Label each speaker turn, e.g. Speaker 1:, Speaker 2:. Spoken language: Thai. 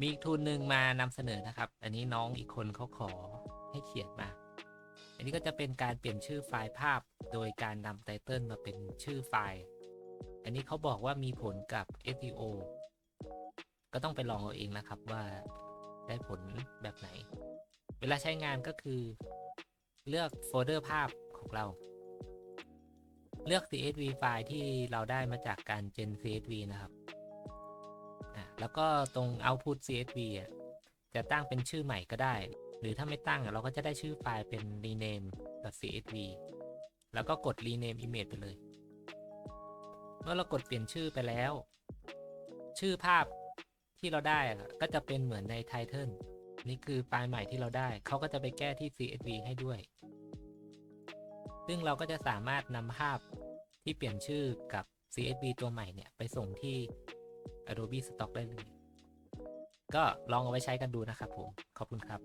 Speaker 1: มีอีกทูลหนึ่งมานำเสนอนะครับ อันนี้น้องอีกคนเขาขอให้เขียนมา อันนี้ก็จะเป็นการเปลี่ยนชื่อไฟล์ภาพ โดยการนำไตเติลมาเป็นชื่อไฟล์ อันนี้เขาบอกว่ามีผลกับ SEO ก็ต้องไปลองเอาเองนะครับว่าได้ผลแบบไหน เวลาใช้งานก็คือ เลือกโฟลเดอร์ภาพของเรา เลือก CSV ไฟล์ที่เราได้มาจากการ gen CSV นะครับ แล้วก็ตรง output CSV อะจะตั้งเป็นชื่อใหม่ก็ได้ หรือถ้าไม่ตั้งอะเราก็จะได้ชื่อไฟล์เป็น rename .csv แล้วก็กด rename image ไปเลย เมื่อเรากดเปลี่ยนชื่อไปแล้ว ชื่อภาพที่เราได้อะก็จะเป็นเหมือนใน title นี่คือไฟล์ใหม่ที่เราได้ เขาก็จะไปแก้ที่ CSV ให้ด้วย ซึ่งเราก็จะสามารถนำภาพที่เปลี่ยนชื่อกับ CSV ตัวใหม่เนี่ย ไปส่งที่ Adobe Stock ได้เลย ก็ลองเอาไว้ใช้กันดูนะครับผม ขอบคุณครับ